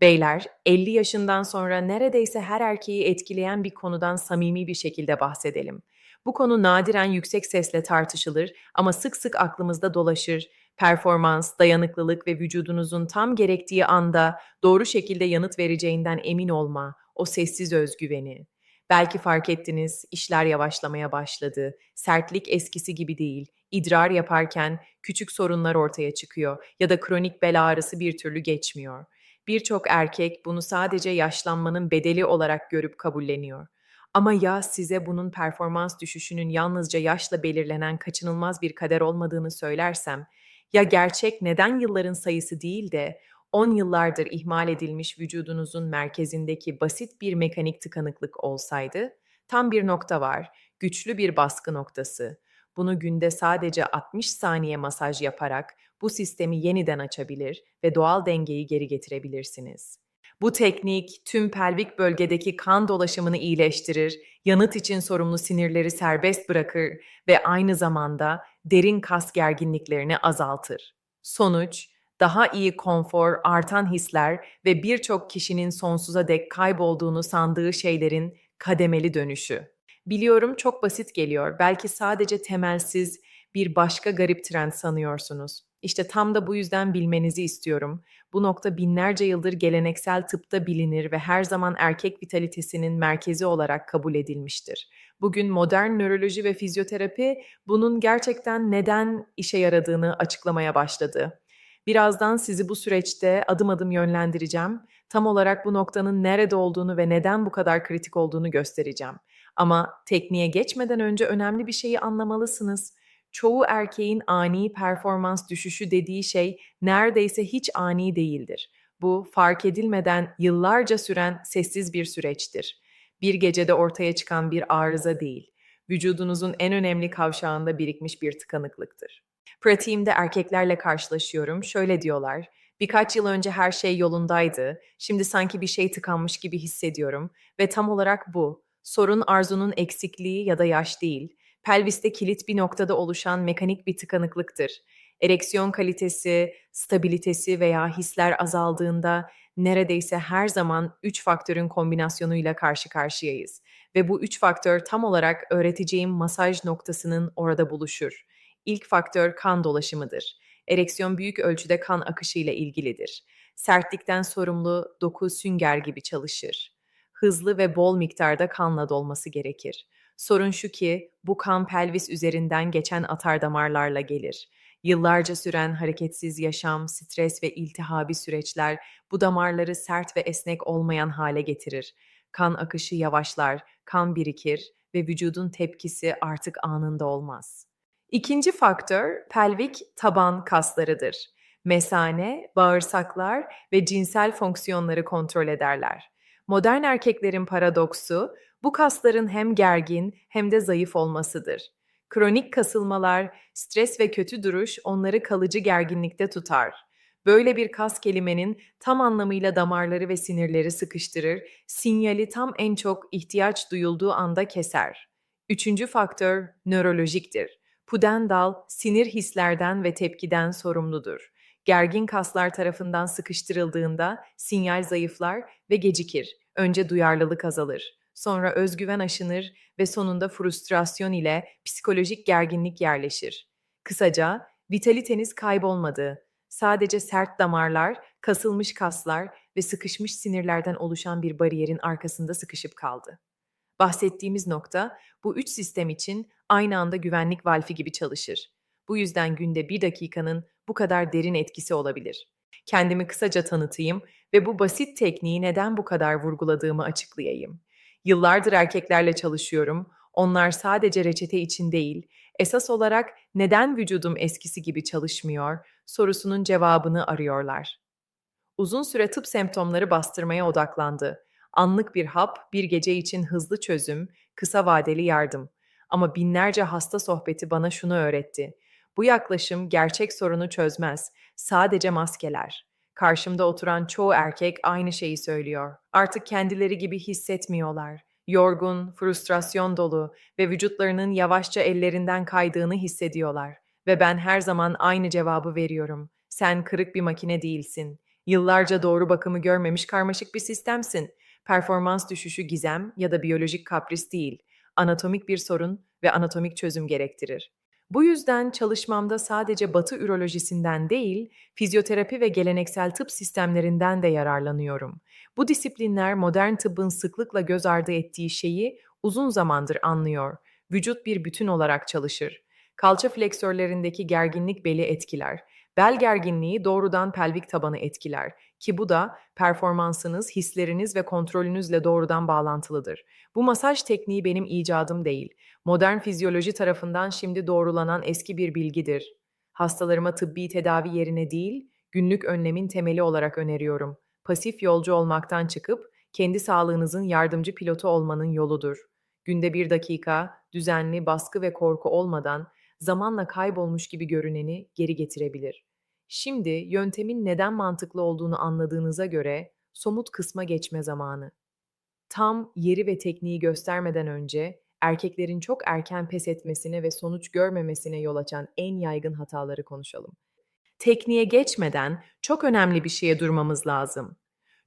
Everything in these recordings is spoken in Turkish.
Beyler, 50 yaşından sonra neredeyse her erkeği etkileyen bir konudan samimi bir şekilde bahsedelim. Bu konu nadiren yüksek sesle tartışılır ama sık sık aklımızda dolaşır. Performans, dayanıklılık ve vücudunuzun tam gerektiği anda doğru şekilde yanıt vereceğinden emin olma, o sessiz özgüveni. Belki fark ettiniz, işler yavaşlamaya başladı. Sertlik eskisi gibi değil. İdrar yaparken küçük sorunlar ortaya çıkıyor ya da kronik bel ağrısı bir türlü geçmiyor. Birçok erkek bunu sadece yaşlanmanın bedeli olarak görüp kabulleniyor. Ama ya size bunun performans düşüşünün yalnızca yaşla belirlenen kaçınılmaz bir kader olmadığını söylersem, ya gerçek neden yılların sayısı değil de 10 yıllardır ihmal edilmiş vücudunuzun merkezindeki basit bir mekanik tıkanıklık olsaydı, tam bir nokta var, güçlü bir baskı noktası. Bunu günde sadece 60 saniye masaj yaparak bu sistemi yeniden açabilir ve doğal dengeyi geri getirebilirsiniz. Bu teknik tüm pelvik bölgedeki kan dolaşımını iyileştirir, yanıt için sorumlu sinirleri serbest bırakır ve aynı zamanda derin kas gerginliklerini azaltır. Sonuç, daha iyi konfor, artan hisler ve birçok kişinin sonsuza dek kaybolduğunu sandığı şeylerin kademeli dönüşü. Biliyorum çok basit geliyor. Belki sadece temelsiz bir başka garip trend sanıyorsunuz. İşte tam da bu yüzden bilmenizi istiyorum. Bu nokta binlerce yıldır geleneksel tıpta bilinir ve her zaman erkek vitalitesinin merkezi olarak kabul edilmiştir. Bugün modern nöroloji ve fizyoterapi bunun gerçekten neden işe yaradığını açıklamaya başladı. Birazdan sizi bu süreçte adım adım yönlendireceğim. Tam olarak bu noktanın nerede olduğunu ve neden bu kadar kritik olduğunu göstereceğim. Ama tekniğe geçmeden önce önemli bir şeyi anlamalısınız. Çoğu erkeğin ani performans düşüşü dediği şey neredeyse hiç ani değildir. Bu fark edilmeden yıllarca süren sessiz bir süreçtir. Bir gecede ortaya çıkan bir arıza değil. Vücudunuzun en önemli kavşağında birikmiş bir tıkanıklıktır. Pratiğimde erkeklerle karşılaşıyorum. Şöyle diyorlar. Birkaç yıl önce her şey yolundaydı. Şimdi sanki bir şey tıkanmış gibi hissediyorum ve tam olarak bu. Sorun arzunun eksikliği ya da yaş değil. Pelviste kilit bir noktada oluşan mekanik bir tıkanıklıktır. Ereksiyon kalitesi, stabilitesi veya hisler azaldığında neredeyse her zaman üç faktörün kombinasyonuyla karşı karşıyayız ve bu üç faktör tam olarak öğreteceğim masaj noktasının orada buluşur. İlk faktör kan dolaşımıdır. Ereksiyon büyük ölçüde kan akışıyla ilgilidir. Sertlikten sorumlu doku sünger gibi çalışır. Hızlı ve bol miktarda kanla dolması gerekir. Sorun şu ki bu kan pelvis üzerinden geçen atar damarlarla gelir. Yıllarca süren hareketsiz yaşam, stres ve iltihabi süreçler bu damarları sert ve esnek olmayan hale getirir. Kan akışı yavaşlar, kan birikir ve vücudun tepkisi artık anında olmaz. İkinci faktör pelvik taban kaslarıdır. Mesane, bağırsaklar ve cinsel fonksiyonları kontrol ederler. Modern erkeklerin paradoksu bu kasların hem gergin hem de zayıf olmasıdır. Kronik kasılmalar, stres ve kötü duruş onları kalıcı gerginlikte tutar. Böyle bir kas kelimenin tam anlamıyla damarları ve sinirleri sıkıştırır, sinyali tam en çok ihtiyaç duyulduğu anda keser. Üçüncü faktör nörolojiktir. Pudendal sinir hislerden ve tepkiden sorumludur. Gergin kaslar tarafından sıkıştırıldığında sinyal zayıflar ve gecikir. Önce duyarlılık azalır. Sonra özgüven aşınır ve sonunda frustrasyon ile psikolojik gerginlik yerleşir. Kısaca vitaliteniz kaybolmadı. Sadece sert damarlar, kasılmış kaslar ve sıkışmış sinirlerden oluşan bir bariyerin arkasında sıkışıp kaldı. Bahsettiğimiz nokta bu üç sistem için aynı anda güvenlik valfi gibi çalışır. Bu yüzden günde bir dakikanın bu kadar derin etkisi olabilir. Kendimi kısaca tanıtayım ve bu basit tekniği neden bu kadar vurguladığımı açıklayayım. Yıllardır erkeklerle çalışıyorum. Onlar sadece reçete için değil, esas olarak neden vücudum eskisi gibi çalışmıyor sorusunun cevabını arıyorlar. Uzun süre tıp semptomları bastırmaya odaklandı. Anlık bir hap, bir gece için hızlı çözüm, kısa vadeli yardım. Ama binlerce hasta sohbeti bana şunu öğretti. Bu yaklaşım gerçek sorunu çözmez, sadece maskeler. Karşımda oturan çoğu erkek aynı şeyi söylüyor. Artık kendileri gibi hissetmiyorlar. Yorgun, frustrasyon dolu ve vücutlarının yavaşça ellerinden kaydığını hissediyorlar. Ve ben her zaman aynı cevabı veriyorum. Sen kırık bir makine değilsin. Yıllarca doğru bakımı görmemiş karmaşık bir sistemsin. Performans düşüşü gizem ya da biyolojik kapris değil, anatomik bir sorun ve anatomik çözüm gerektirir. Bu yüzden çalışmamda sadece Batı ürolojisinden değil, fizyoterapi ve geleneksel tıp sistemlerinden de yararlanıyorum. Bu disiplinler modern tıbbın sıklıkla göz ardı ettiği şeyi uzun zamandır anlıyor. Vücut bir bütün olarak çalışır. Kalça fleksörlerindeki gerginlik beli etkiler. Bel gerginliği doğrudan pelvik tabanı etkiler ki bu da performansınız, hisleriniz ve kontrolünüzle doğrudan bağlantılıdır. Bu masaj tekniği benim icadım değil. Modern fizyoloji tarafından şimdi doğrulanan eski bir bilgidir. Hastalarıma tıbbi tedavi yerine değil, günlük önlemin temeli olarak öneriyorum. Pasif yolcu olmaktan çıkıp kendi sağlığınızın yardımcı pilotu olmanın yoludur. Günde bir dakika, düzenli baskı ve korku olmadan zamanla kaybolmuş gibi görüneni geri getirebilir. Şimdi yöntemin neden mantıklı olduğunu anladığınıza göre somut kısma geçme zamanı. Tam yeri ve tekniği göstermeden önce erkeklerin çok erken pes etmesine ve sonuç görmemesine yol açan en yaygın hataları konuşalım. Tekniğe geçmeden çok önemli bir şeye durmamız lazım.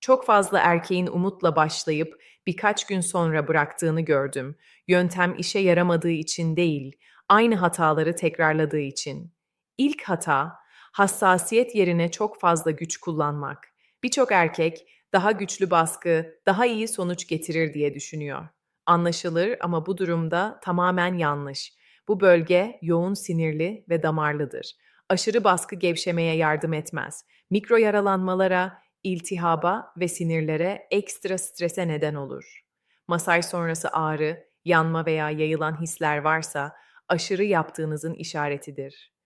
Çok fazla erkeğin umutla başlayıp birkaç gün sonra bıraktığını gördüm. Yöntem işe yaramadığı için değil, aynı hataları tekrarladığı için. İlk hata, hassasiyet yerine çok fazla güç kullanmak. Birçok erkek daha güçlü baskı, daha iyi sonuç getirir diye düşünüyor. Anlaşılır ama bu durumda tamamen yanlış. Bu bölge yoğun sinirli ve damarlıdır. Aşırı baskı gevşemeye yardım etmez. Mikro yaralanmalara, iltihaba ve sinirlere ekstra strese neden olur. Masaj sonrası ağrı, yanma veya yayılan hisler varsa aşırı yaptığınızın işaretidir.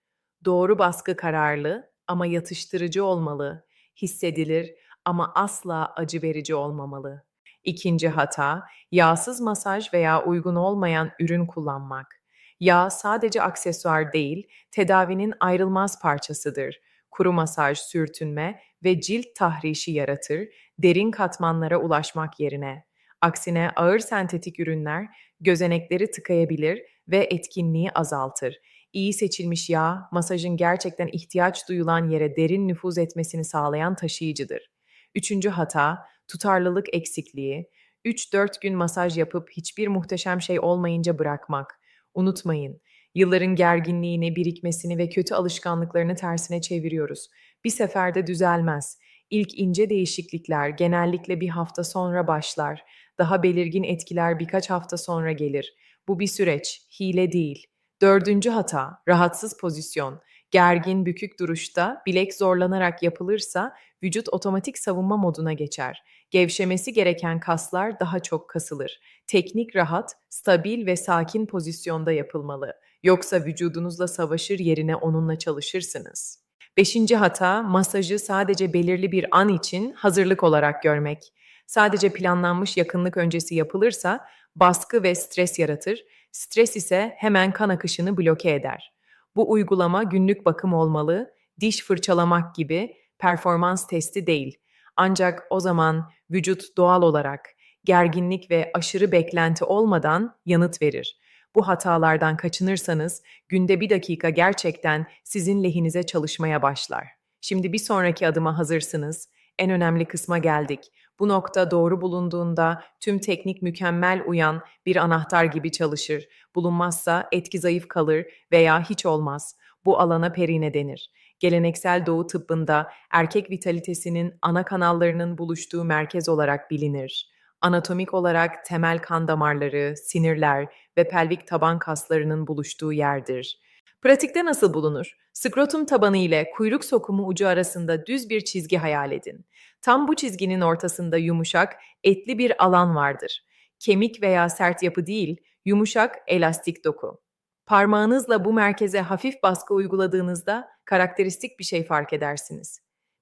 Doğru baskı kararlı ama yatıştırıcı olmalı, hissedilir ama asla acı verici olmamalı. İkinci hata, yağsız masaj veya uygun olmayan ürün kullanmak. Yağ sadece aksesuar değil, tedavinin ayrılmaz parçasıdır. Kuru masaj, sürtünme ve cilt tahrişi yaratır, derin katmanlara ulaşmak yerine. Aksine ağır sentetik ürünler gözenekleri tıkayabilir ve etkinliği azaltır. İyi seçilmiş yağ, masajın gerçekten ihtiyaç duyulan yere derin nüfuz etmesini sağlayan taşıyıcıdır. Üçüncü hata, tutarlılık eksikliği. 3-4 gün masaj yapıp hiçbir muhteşem şey olmayınca bırakmak. Unutmayın, yılların gerginliğini, birikmesini ve kötü alışkanlıklarını tersine çeviriyoruz. Bir seferde düzelmez. İlk ince değişiklikler genellikle bir hafta sonra başlar. Daha belirgin etkiler birkaç hafta sonra gelir. Bu bir süreç, hile değil. Dördüncü hata, rahatsız pozisyon. Gergin, bükük duruşta bilek zorlanarak yapılırsa vücut otomatik savunma moduna geçer. Gevşemesi gereken kaslar daha çok kasılır. Teknik rahat, stabil ve sakin pozisyonda yapılmalı. Yoksa vücudunuzla savaşır yerine onunla çalışırsınız. Beşinci hata, masajı sadece belirli bir an için hazırlık olarak görmek. Sadece planlanmış yakınlık öncesi yapılırsa baskı ve stres yaratır, stres ise hemen kan akışını bloke eder. Bu uygulama günlük bakım olmalı, diş fırçalamak gibi performans testi değil. Ancak o zaman vücut doğal olarak gerginlik ve aşırı beklenti olmadan yanıt verir. Bu hatalardan kaçınırsanız günde bir dakika gerçekten sizin lehinize çalışmaya başlar. Şimdi bir sonraki adıma hazırsınız. En önemli kısma geldik. Bu nokta doğru bulunduğunda tüm teknik mükemmel uyan bir anahtar gibi çalışır. Bulunmazsa etki zayıf kalır veya hiç olmaz. Bu alana perine denir. Geleneksel doğu tıbbında erkek vitalitesinin ana kanallarının buluştuğu merkez olarak bilinir. Anatomik olarak temel kan damarları, sinirler ve pelvik taban kaslarının buluştuğu yerdir. Pratikte nasıl bulunur? Skrotum tabanı ile kuyruk sokumu ucu arasında düz bir çizgi hayal edin. Tam bu çizginin ortasında yumuşak, etli bir alan vardır. Kemik veya sert yapı değil, yumuşak, elastik doku. Parmağınızla bu merkeze hafif baskı uyguladığınızda karakteristik bir şey fark edersiniz.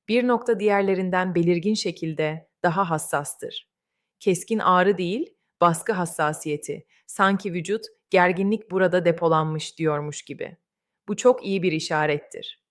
Bir nokta diğerlerinden belirgin şekilde daha hassastır. Keskin ağrı değil, baskı hassasiyeti. Sanki vücut gerginlik burada depolanmış diyormuş gibi. Bu çok iyi bir işarettir.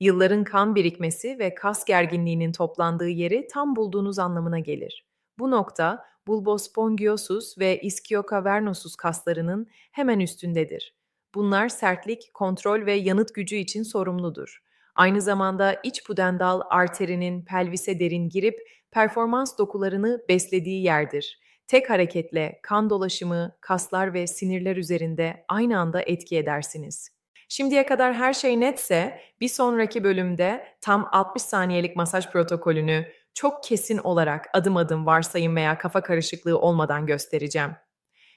Yılların kan birikmesi ve kas gerginliğinin toplandığı yeri tam bulduğunuz anlamına gelir. Bu nokta bulbospongiosus ve ischiocavernosus kaslarının hemen üstündedir. Bunlar sertlik, kontrol ve yanıt gücü için sorumludur. Aynı zamanda iç pudendal arterinin pelvise derin girip performans dokularını beslediği yerdir. Tek hareketle kan dolaşımı, kaslar ve sinirler üzerinde aynı anda etki edersiniz. Şimdiye kadar her şey netse bir sonraki bölümde tam 60 saniyelik masaj protokolünü çok kesin olarak adım adım varsayım veya kafa karışıklığı olmadan göstereceğim.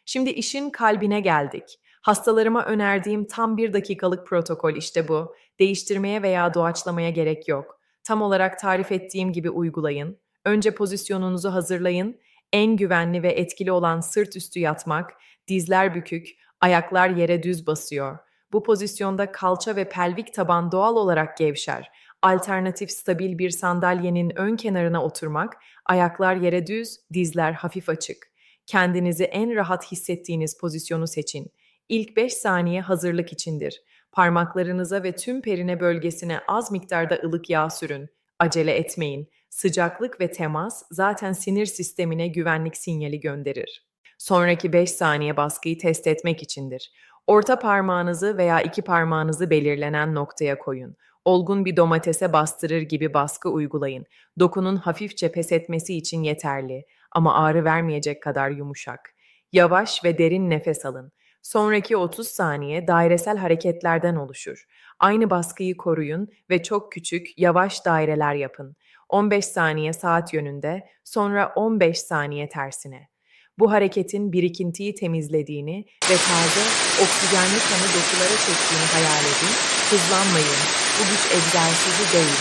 Şimdi işin kalbine geldik. Hastalarıma önerdiğim tam bir dakikalık protokol işte bu. Değiştirmeye veya doğaçlamaya gerek yok. Tam olarak tarif ettiğim gibi uygulayın. Önce pozisyonunuzu hazırlayın. En güvenli ve etkili olan sırt üstü yatmak, dizler bükük, ayaklar yere düz basıyor. Bu pozisyonda kalça ve pelvik taban doğal olarak gevşer. Alternatif stabil bir sandalyenin ön kenarına oturmak, ayaklar yere düz, dizler hafif açık. Kendinizi en rahat hissettiğiniz pozisyonu seçin. İlk 5 saniye hazırlık içindir. Parmaklarınıza ve tüm perine bölgesine az miktarda ılık yağ sürün. Acele etmeyin. Sıcaklık ve temas zaten sinir sistemine güvenlik sinyali gönderir. Sonraki 5 saniye baskıyı test etmek içindir. Orta parmağınızı veya iki parmağınızı belirlenen noktaya koyun. Olgun bir domatese bastırır gibi baskı uygulayın. Dokunun hafifçe pes etmesi için yeterli ama ağrı vermeyecek kadar yumuşak. Yavaş ve derin nefes alın. Sonraki 30 saniye dairesel hareketlerden oluşur. Aynı baskıyı koruyun ve çok küçük, yavaş daireler yapın. 15 saniye saat yönünde, sonra 15 saniye tersine. Bu hareketin birikintiyi temizlediğini ve taze, oksijenli kanı dokulara çektiğini hayal edin. Hızlanmayın. Bu güç egzersizi değil.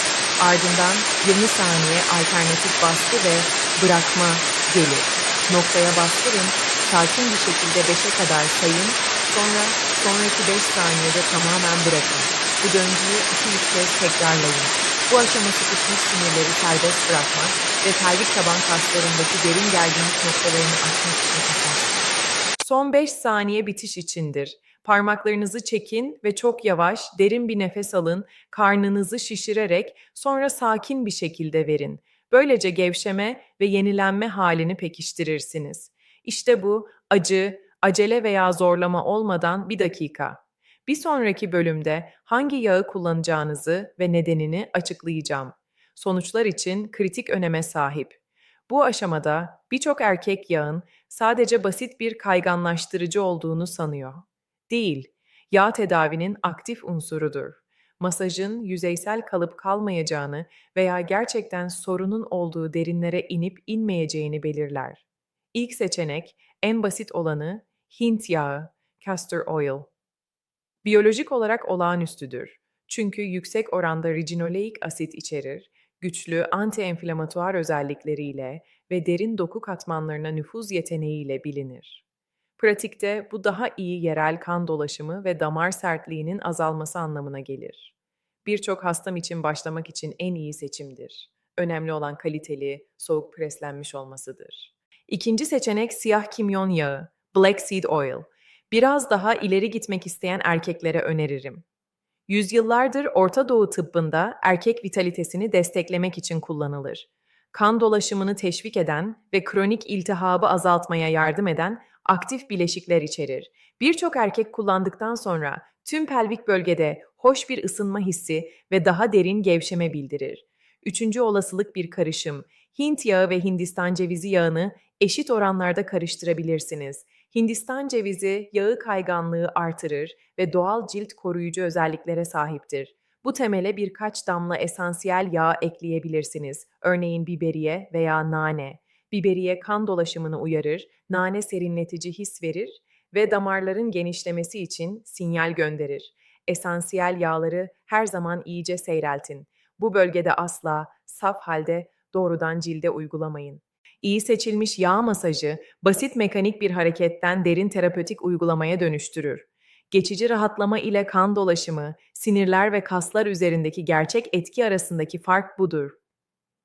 Ardından 20 saniye alternatif baskı ve bırakma gelir. Noktaya bastırın, sakin bir şekilde 5'e kadar sayın, sonra sonraki 5 saniyede tamamen bırakın. Bu döngüyü 2-3 kez tekrarlayın. Bu aşama sıkışmış sinirleri serbest bırakmak ve pelvik taban kaslarındaki derin gerginlik noktalarını açmak için esas. Son 5 saniye bitiş içindir. Parmaklarınızı çekin ve çok yavaş, derin bir nefes alın, karnınızı şişirerek sonra sakin bir şekilde verin. Böylece gevşeme ve yenilenme halini pekiştirirsiniz. İşte bu acı, acele veya zorlama olmadan bir dakika. Bir sonraki bölümde hangi yağı kullanacağınızı ve nedenini açıklayacağım. Sonuçlar için kritik öneme sahip. Bu aşamada birçok erkek yağın sadece basit bir kayganlaştırıcı olduğunu sanıyor. Değil, yağ tedavinin aktif unsurudur. Masajın yüzeysel kalıp kalmayacağını veya gerçekten sorunun olduğu derinlere inip inmeyeceğini belirler. İlk seçenek, en basit olanı Hint yağı, castor oil. Biyolojik olarak olağanüstüdür. Çünkü yüksek oranda ricinoleik asit içerir, güçlü anti-enflamatuar özellikleriyle ve derin doku katmanlarına nüfuz yeteneğiyle bilinir. Pratikte bu daha iyi yerel kan dolaşımı ve damar sertliğinin azalması anlamına gelir. Birçok hastam için başlamak için en iyi seçimdir. Önemli olan kaliteli, soğuk preslenmiş olmasıdır. İkinci seçenek siyah kimyon yağı, black seed oil. Biraz daha ileri gitmek isteyen erkeklere öneririm. Yüzyıllardır Orta Doğu tıbbında erkek vitalitesini desteklemek için kullanılır. Kan dolaşımını teşvik eden ve kronik iltihabı azaltmaya yardım eden aktif bileşikler içerir. Birçok erkek kullandıktan sonra tüm pelvik bölgede hoş bir ısınma hissi ve daha derin gevşeme bildirir. Üçüncü olasılık bir karışım. Hint yağı ve Hindistan cevizi yağını eşit oranlarda karıştırabilirsiniz. Hindistan cevizi yağı kayganlığı artırır ve doğal cilt koruyucu özelliklere sahiptir. Bu temele birkaç damla esansiyel yağ ekleyebilirsiniz. Örneğin biberiye veya nane. Biberiye kan dolaşımını uyarır, nane serinletici his verir ve damarların genişlemesi için sinyal gönderir. Esansiyel yağları her zaman iyice seyreltin. Bu bölgede asla saf halde doğrudan cilde uygulamayın. İyi seçilmiş yağ masajı basit mekanik bir hareketten derin terapötik uygulamaya dönüştürür. Geçici rahatlama ile kan dolaşımı, sinirler ve kaslar üzerindeki gerçek etki arasındaki fark budur.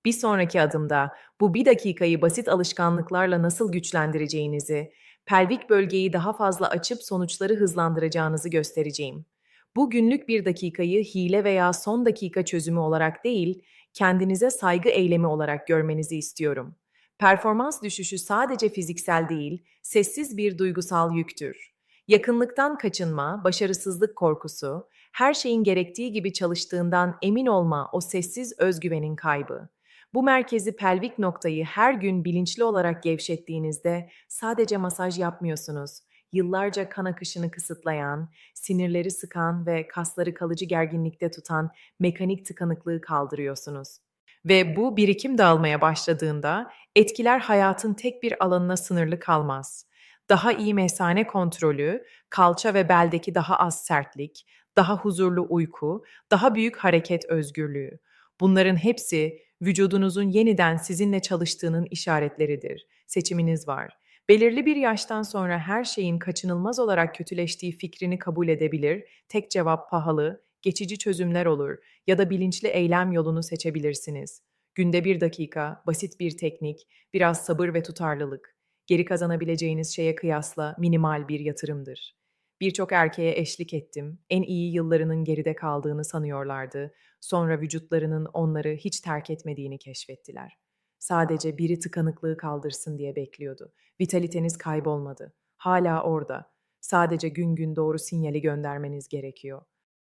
Bir sonraki adımda bu bir dakikayı basit alışkanlıklarla nasıl güçlendireceğinizi, pelvik bölgeyi daha fazla açıp sonuçları hızlandıracağınızı göstereceğim. Bu günlük bir dakikayı hile veya son dakika çözümü olarak değil, kendinize saygı eylemi olarak görmenizi istiyorum. Performans düşüşü sadece fiziksel değil, sessiz bir duygusal yüktür. Yakınlıktan kaçınma, başarısızlık korkusu, Her şeyin gerektiği gibi çalıştığından emin olma o sessiz özgüvenin kaybı. Bu merkezi pelvik noktayı her gün bilinçli olarak gevşettiğinizde sadece masaj yapmıyorsunuz. Yıllarca kan akışını kısıtlayan, sinirleri sıkan ve kasları kalıcı gerginlikte tutan mekanik tıkanıklığı kaldırıyorsunuz. Ve bu birikim dağılmaya başladığında etkiler hayatın tek bir alanına sınırlı kalmaz. Daha iyi mesane kontrolü, kalça ve beldeki daha az sertlik, daha huzurlu uyku, daha büyük hareket özgürlüğü. Bunların hepsi vücudunuzun yeniden sizinle çalıştığının işaretleridir. Seçiminiz var. Belirli bir yaştan sonra her şeyin kaçınılmaz olarak kötüleştiği fikrini kabul edebilir, tek cevap pahalı, geçici çözümler olur ya da bilinçli eylem yolunu seçebilirsiniz. Günde bir dakika, basit bir teknik, biraz sabır ve tutarlılık. Geri kazanabileceğiniz şeye kıyasla minimal bir yatırımdır. Birçok erkeğe eşlik ettim. En iyi yıllarının geride kaldığını sanıyorlardı. Sonra vücutlarının onları hiç terk etmediğini keşfettiler. Sadece biri tıkanıklığı kaldırsın diye bekliyordu. Vitaliteniz kaybolmadı. Hala orada. Sadece gün gün doğru sinyali göndermeniz gerekiyor.